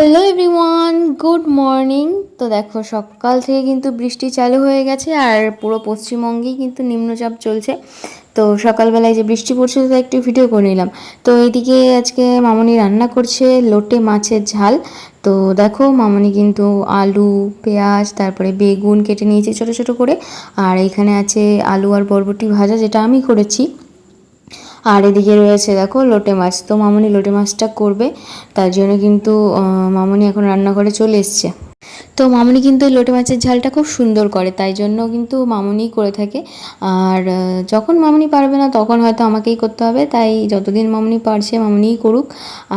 Hello everyone good morning তো দেখো, সকাল থেকে কিন্তু বৃষ্টি চালু হয়ে গেছে আর পুরো পশ্চিমবঙ্গেই কিন্তু নিম্নচাপ চলছে। তো সকালবেলায় যে বৃষ্টি পড়ছিল তো একটু ভিডিও করে নিলাম। তো এইদিকে আজকে মামনি রান্না করছে লোটে মাছের ঝাল। তো দেখো, মামনি কিন্তু আলু, পেঁয়াজ, তারপরে বেগুন কেটে নিয়েছে ছোটো ছোটো করে। আর এখানে আছে আলু আর বরবটি ভাজা, যেটা আমি করেছি। আর এদিকে রয়েছে দেখো লোটে মাছ। তো মামনি লোটে মাছটা করবে, তার জন্য কিন্তু মামনি এখন রান্নাঘরে চলে এসছে। তো মামনি কিন্তু এই লোটে মাছের ঝালটা খুব সুন্দর করে, তাই জন্য কিন্তু মামনি করে থাকে। আর যখন মামনি পারবে না, তখন হয়তো আমাকেই করতে হবে। তাই যতদিন মামনি পারছে, মামনিই করুক।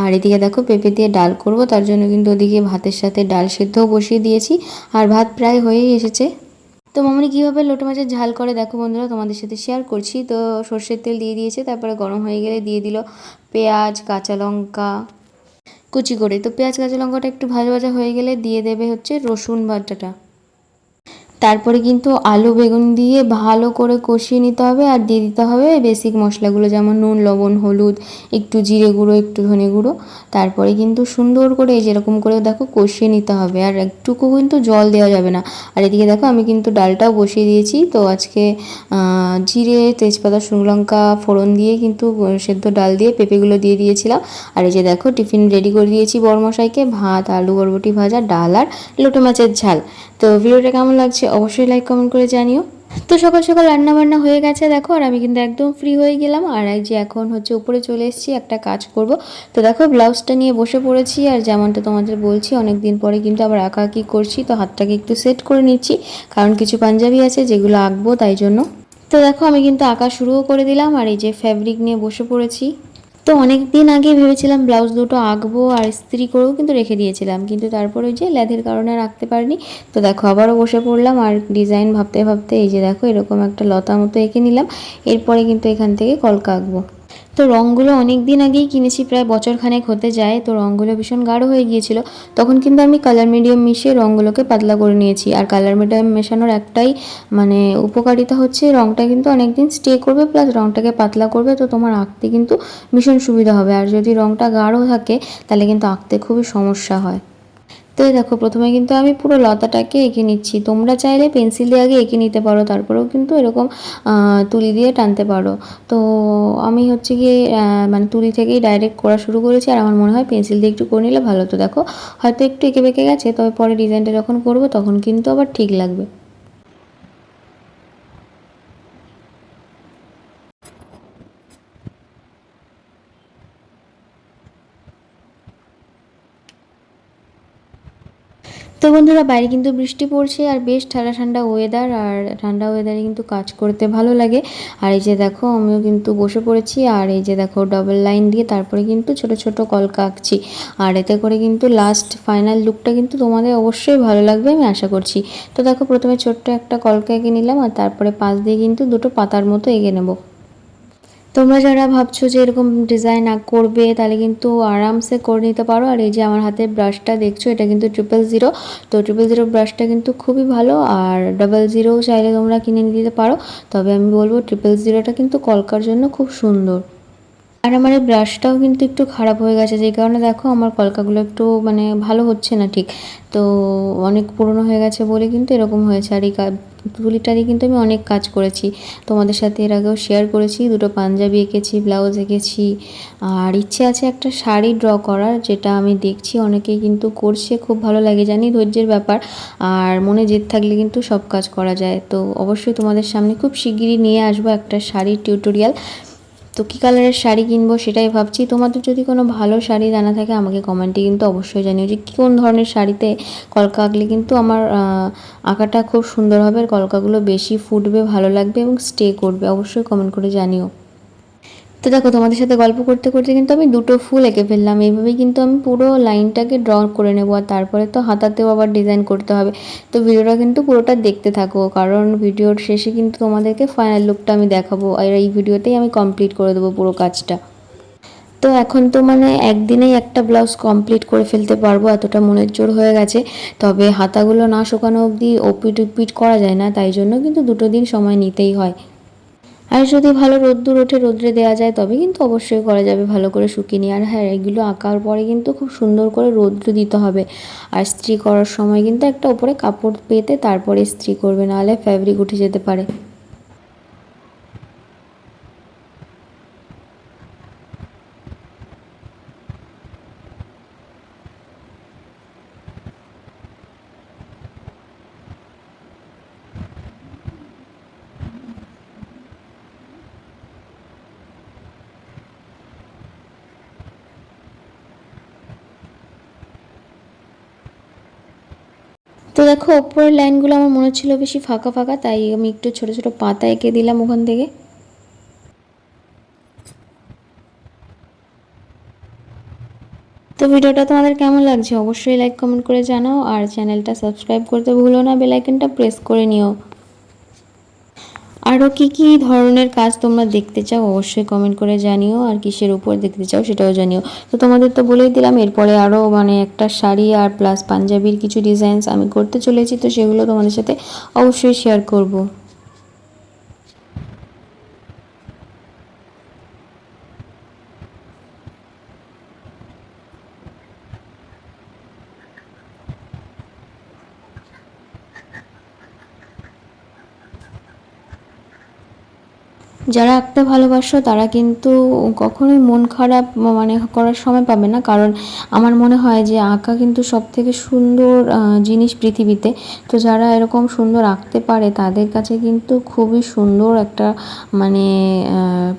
আর এদিকে দেখো পেঁপে দিয়ে ডাল করব, তার জন্য কিন্তু ওদিকে ভাতের সাথে ডাল সেদ্ধও বসিয়ে দিয়েছি। আর ভাত প্রায় হয়েই এসেছে। তো মামনি, কীভাবে লোটে মাছের ঝাল করে দেখো বন্ধুরা, তোমাদের সাথে শেয়ার করছি। তো সর্ষের তেল দিয়ে দিয়েছে, তারপরে গরম হয়ে গেলে দিয়ে দিল পেঁয়াজ, কাঁচা লঙ্কা, কুচি করে। তো পেঁয়াজ, কাঁচা লঙ্কাটা একটু ভাজা ভাজা হয়ে গেলে দিয়ে দেবে হচ্ছে রসুন বাটাটা। তারপরে কিন্তু আলু, বেগুন দিয়ে ভালো করে কষিয়ে নিতে হবে আর দিয়ে দিতে হবে বেসিক মশলাগুলো যেমন নুন, লবণ, হলুদ, একটু জিরে গুঁড়ো, একটু ধনে গুঁড়ো। তারপরে কিন্তু সুন্দর করে যেরকম করে দেখো কষিয়ে নিতে হবে আর একটুকু কিন্তু জল দেওয়া যাবে না। আর এদিকে দেখো আমি কিন্তু ডালটাও বসিয়ে দিয়েছি। তো আজকে জিরে, তেজপাতা, শুকনো লঙ্কা ফোড়ন দিয়ে কিন্তু সেদ্ধ ডাল দিয়ে পেঁপেগুলো দিয়ে দিয়েছিলাম। আর এই যে দেখো টিফিন রেডি করে দিয়েছি বরমশাইকে ভাত, আলু, বরবটি ভাজা, ডাল আর লোটে মাছের ঝাল। তো ভিডিওটা কেমন লাগছে অবশ্যই লাইক কমেন্ট করে জানিও। তো সকাল সকাল রান্না বান্না হয়ে গেছে, দেখো, আর আমি কিন্তু একদম ফ্রি হয়ে গেলাম। আর এই যে এখন হচ্ছে উপরে চলে এসেছি, একটা কাজ করব। তো দেখো, ব্লাউজটা নিয়ে বসে পড়েছি, আর যেমনটা তোমাদের বলছি অনেক দিন পরে কিন্তু আবার আঁকা আঁকি করছি। তো হাতটাকে একটু সেট করে নিচ্ছি, কারণ কিছু পাঞ্জাবি আছে যেগুলো আঁকবো তাই জন্য। তো দেখো, আমি কিন্তু আঁকা শুরুও করে দিলাম, আর এই যে ফ্যাব্রিক নিয়ে বসে পড়েছি। তো অনেক দিন আগে ভেবেছিলাম ব্লাউজ দুটো আঁকবো আর ইস্ত্রি করেও কিন্তু রেখে দিয়েছিলাম। কিন্তু তারপর ওই যে ল্যাধের কারণে রাখতে পারিনি। তো দেখো, আবারও বসে পড়লাম আর ডিজাইন ভাবতে ভাবতে এই যে দেখো, এরকম একটা লতা মতো এঁকে নিলাম। এরপরে কিন্তু এখান থেকে কলকা আঁকবো। তো রঙগুলো অনেক দিন আগেই কিনেছি, প্রায় বছর খানেক হতে যায়। তো রঙগুলো ভীষণ গাঢ় হয়ে গিয়েছিল। তখন কিন্তু আমি কালার মিডিয়াম মিশিয়ে রঙগুলোকে পাতলা করে নিয়েছি। আর কালার মিডিয়াম মেশানোর একটাই মানে উপকারিতা হচ্ছে, রঙটা কিন্তু অনেকদিন স্টে করবে প্লাস রঙটাকে পাতলা করবে। তো তোমার আঁকতে কিন্তু ভীষণ সুবিধা হবে। আর যদি রঙটা গাঢ় থাকে, তাহলে কিন্তু আঁকতে খুবই সমস্যা হয়। তো দেখো, প্রথমে কিন্তু আমি পুরো লতাটাকে এঁকে নিচ্ছি। তোমরা চাইলে পেন্সিল দিয়ে আগে এঁকে নিতে পারো, তারপরেও কিন্তু এরকম তুলি দিয়ে টানতে পারো। তো আমি হচ্ছে গিয়ে মানে তুলি থেকেই ডাইরেক্ট করা শুরু করেছি, আর আমার মনে হয় পেন্সিল দিয়ে একটু করে নিলে ভালো। তো দেখো, হয়তো একটু এঁকে বেঁকে গেছে, তবে পরে ডিজাইনটা যখন করব, তখন কিন্তু আবার ঠিক লাগবে। তো বন্ধুরা, বাইরে কিন্তু বৃষ্টি পড়ছে আর বেশ ঠান্ডা ঠান্ডা ওয়েদার আর ঠান্ডা ওয়েদারে কিন্তু কাজ করতে ভালো লাগে। আর এই যে দেখো, আমিও কিন্তু বসে পড়েছি আর এই যে দেখো ডবল লাইন দিয়ে তারপরে কিন্তু ছোট ছোট কলকা আঁকছি। আর এতে করে কিন্তু লাস্ট ফাইনাল লুকটা কিন্তু তোমাদের অবশ্যই ভালো লাগবে, আমি আশা করছি। তো দেখো, প্রথমে ছোট্ট একটা কলকা এঁকে নিলাম আর তারপরে পাশ দিয়ে কিন্তু দুটো পাতার মতো এঁকে নেব। তোমরা যারা ভাবছ যে এরকম ডিজাইন করবে, তাহলে কিন্তু আরামসে করে নিতে পারো। আর এই যে আমার হাতে ব্রাশটা দেখছ, এটা কিন্তু ট্রিপল জিরো তো ট্রিপল জিরো ব্রাশটা কিন্তু খুবই ভালো, আর ডাবল জিরোও চাইলে তোমরা কিনে নিতে পারো। তবে আমি বলব ট্রিপল জিরোটা কিন্তু কলকার জন্য খুব সুন্দর। আর আমার এই ব্রাশটাও কিন্তু একটু খারাপ হয়ে গেছে যেই কারণে দেখো আমার কলকাগুলো একটু মানে ভালো হচ্ছে না ঠিক। তো অনেক পুরনো হয়ে গেছে বলে কিন্তু এরকম হয়েছে। আর এই তুলিটা কিন্তু আমি অনেক কাজ করেছি। তোমাদের সাথে এর আগেও শেয়ার করেছি, দুটো পাঞ্জাবি এঁকেছি ব্লাউজ এঁকেছি। আর ইচ্ছে আছে একটা শাড়ি ড্র করার, যেটা আমি দেখছি অনেকেই কিন্তু করছে, খুব ভালো লাগে জানি ধৈর্যের ব্যাপার। আর মনে জেদ থাকলে কিন্তু সব কাজ করা যায়। তো অবশ্যই তোমাদের সামনে খুব শিগগিরই নিয়ে আসব একটা শাড়ির টিউটোরিয়াল তো কী কালারের শাড়ি কিনবো সেটাই ভাবছি। তোমাদের যদি কোনো ভালো শাড়ি জানা থাকে আমাকে কমেন্টে কিন্তু অবশ্যই জানিও যে কোন ধরনের শাড়িতে কলকা আঁকলে কিন্তু আমার আঁকাটা খুব সুন্দর হবে আর কলকাগুলো বেশি ফুটবে, ভালো লাগবে এবং স্টে করবে। অবশ্যই কমেন্ট করে জানিও। তো দেখো, তোমাদের সাথে গল্প করতে করতে কিন্তু আমি দুটো ফুল এঁকে ফেললাম। এইভাবেই কিন্তু আমি পুরো লাইনটাকে ড্র করে নেব আর তারপরে তো হাতাতেও আবার ডিজাইন করতে হবে। তো ভিডিওটা কিন্তু পুরোটা দেখতে থাকো, কারণ ভিডিওর শেষে কিন্তু তোমাদেরকে ফাইনাল লুকটা আমি দেখাবো আর এই ভিডিওতেই আমি কমপ্লিট করে দেবো পুরো কাজটা। তো এখন তো মানে একদিনেই একটা ব্লাউজ কমপ্লিট করে ফেলতে পারব, এতটা মনের জোর হয়ে গেছে। তবে হাতাগুলো না শুকানো অবধি ওপিট উপিট করা যায় না, তাই জন্য কিন্তু দুটো দিন সময় নিতেই হয়। আর যদি ভালো রোদ্দুর ওঠে, রোদ্রে দেওয়া যায় তবে কিন্তু অবশ্যই করা যাবে ভালো করে শুকিয়ে নিয়ে। আর হ্যাঁ এগুলো আঁকার পরে কিন্তু খুব সুন্দর করে রোদ্র দিতে হবে। আর স্ত্রী করার সময় কিন্তু একটা ওপরে কাপড় পেতে তারপরে স্ত্রী করবে, নাহলে ফ্যাব্রিক উঠে যেতে পারে। তো দেখো, ওপরের লাইনগুলো আমার মনে হচ্ছিল বেশি ফাঁকা ফাঁকা, তাই আমি একটু ছোটো ছোটো পাতা এঁকে দিলাম ওখান থেকে। তো ভিডিওটা তোমাদের কেমন লাগছে? অবশ্যই লাইক কমেন্ট করে জানাও, আর চ্যানেলটা সাবস্ক্রাইব করতে ভুলো না বেলাইকনটা প্রেস করে নিও। আরও কি কি ধরনের কাজ তোমরা দেখতে চাও, অবশ্যই কমেন্ট করে জানিও। আর কিসের উপর দেখতে চাও সেটাও জানিও। তো তোমাদের তো বলেই দিলাম, এরপরে আরও মানে একটা শাড়ি আর প্লাস পাঞ্জাবির কিছু ডিজাইনস আমি করতে চলেছি, তো সেগুলো তোমাদের সাথে অবশ্যই শেয়ার করব। যারা আঁকতে ভালোবাসো, তারা কিন্তু কখনোই মন খারাপ মানে করার সময় পাবে না। কারণ আমার মনে হয় যে আঁকা কিন্তু সব থেকে সুন্দর জিনিস পৃথিবীতে। তো যারা এরকম সুন্দর আঁকতে পারে, তাদের কাছে কিন্তু খুবই সুন্দর একটা মানে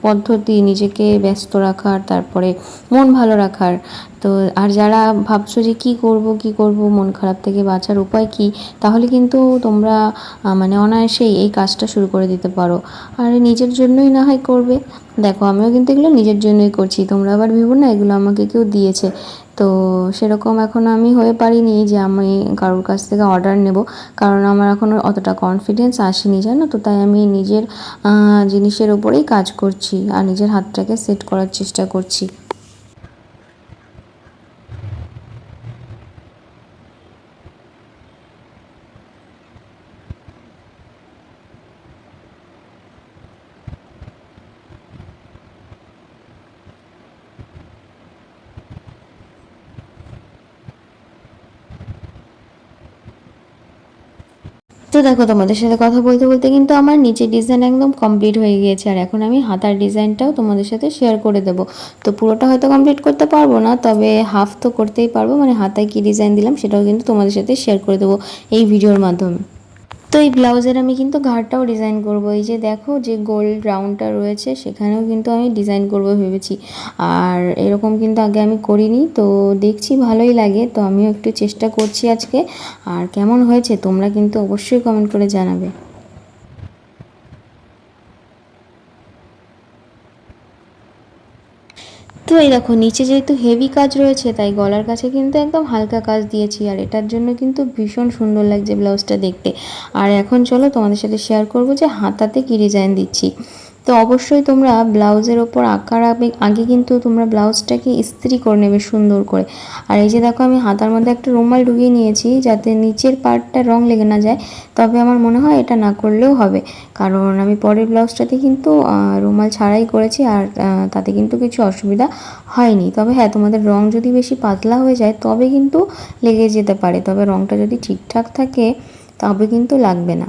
পদ্ধতি নিজেকে ব্যস্ত রাখার, তারপরে মন ভালো রাখার তো আর যারা ভাবছ যে কি করব কি করব, মন খারাপ থেকে বাঁচার উপায় কি, তাহলে কিন্তু তোমরা মানে অনায়াসেই এই কাজটা শুরু করে দিতে পারো। আর নিজের জন্যই না হয় করবে। দেখো, আমিও কিন্তু এগুলো নিজের জন্যই করছি। তোমরা আবার ভেবো না, এগুলো আমাকে কেউ দিয়েছে। তো সেরকম এখন আমি হয়ে পারিনি যে আমি কারোর কাছ থেকে অর্ডার নেব। কারণ আমার এখন অতটা কনফিডেন্স আসেনি, জানো তো? তাই আমি নিজের জিনিসের ওপরেই কাজ করছি। আর নিজের হাতটাকে সেট করার চেষ্টা করছি। দেখো, তোমাদের সাথে কথা বলতে বলতে কিন্তু আমার নিচের ডিজাইন একদম কমপ্লিট হয়ে গিয়েছে। আর এখন আমি হাতার ডিজাইনটাও তোমাদের সাথে শেয়ার করে দেব। তো পুরোটা হয়তো কমপ্লিট করতে পারব না, তবে হাফ তো করতেই পারব। মানে হাতায় কী ডিজাইন দিলাম সেটাও কিন্তু তোমাদের সাথে শেয়ার করে দেবো এই ভিডিওর মাধ্যমে। তো এই ব্লাউজের আমি কিন্তু ঘাড়টাও ডিজাইন করব। এই যে দেখো যে গোল্ড রাউন্ডটা রয়েছে, সেখানেও কিন্তু আমি ডিজাইন করব ভেবেছি। আর এরকম কিন্তু আগে আমি করিনি, তো দেখছি ভালোই লাগে, তো আমিও একটু চেষ্টা করছি আজকে। আর কেমন হয়েছে তোমরা কিন্তু অবশ্যই কমেন্ট করে জানাবে। তো এই দেখো, নিচে যেহেতু হেভি কাজ রয়েছে, তাই গলার কাছে কিন্তু একদম হালকা কাজ দিয়েছি, আর এটার জন্য কিন্তু ভীষণ সুন্দর লাগছে ব্লাউজটা দেখতে। আর এখন চলো তোমাদের সাথে শেয়ার করব যে হাতাতে কী ডিজাইন দিচ্ছি। তো অবশ্যই তোমরা ব্লাউজের ওপর আঁকার আগে কিন্তু তোমরা ব্লাউজটাকে ইস্ত্রি করে নেবে সুন্দর করে। আর এই যে দেখো, আমি হাতার মধ্যে একটা রুমাল ঢুকিয়ে নিয়েছি যাতে নিচের পার্টটা রং লেগে না যায়। তবে আমার মনে হয় এটা না করলেও হবে। কারণ আমি পরের ব্লাউজটাতে কিন্তু রুমাল ছাড়াই করেছি আর তাতে কিন্তু কিছু অসুবিধা হয়নি। তবে হ্যাঁ তোমাদের রং যদি বেশি পাতলা হয়ে যায়, তবে কিন্তু লেগে যেতে পারে। তবে রংটা যদি ঠিকঠাক থাকে, তবে কিন্তু লাগবে না।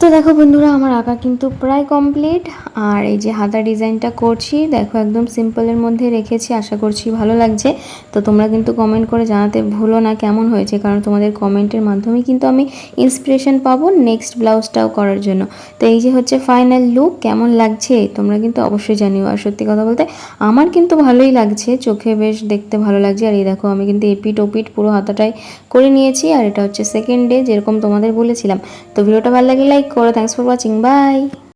তো দেখো বন্ধুরা আমার আঁকা কিন্তু প্রায় কমপ্লিট আর এই যে হাতা ডিজাইনটা করছি, দেখো একদম সিম্পলের মধ্যে রেখেছি, আশা করছি ভালো লাগছে। তো তোমরা কিন্তু কমেন্ট করে জানাতে ভুলো না কেমন হয়েছে, কারণ তোমাদের কমেন্টের মাধ্যমে কিন্তু আমি ইন্সপিরেশন পাবো নেক্সট ব্লাউজটাও করার জন্য। তো এই যে হচ্ছে ফাইনাল লুক কেমন লাগছে? তোমরা কিন্তু অবশ্যই জানিও। আর সত্যি কথা বলতে, আমার কিন্তু ভালোই লাগছে, চোখে বেশ দেখতে ভালো লাগছে। আর এই দেখো, আমি কিন্তু এপিট ওপিট পুরো হাতাটাই করে নিয়েছি, আর এটা হচ্ছে সেকেন্ড ডে যেরকম তোমাদের বলেছিলাম। তো ভিডিওটা ভালো লাগলে লাইক করো থ্যাংকস ফর ওয়াচিং বাই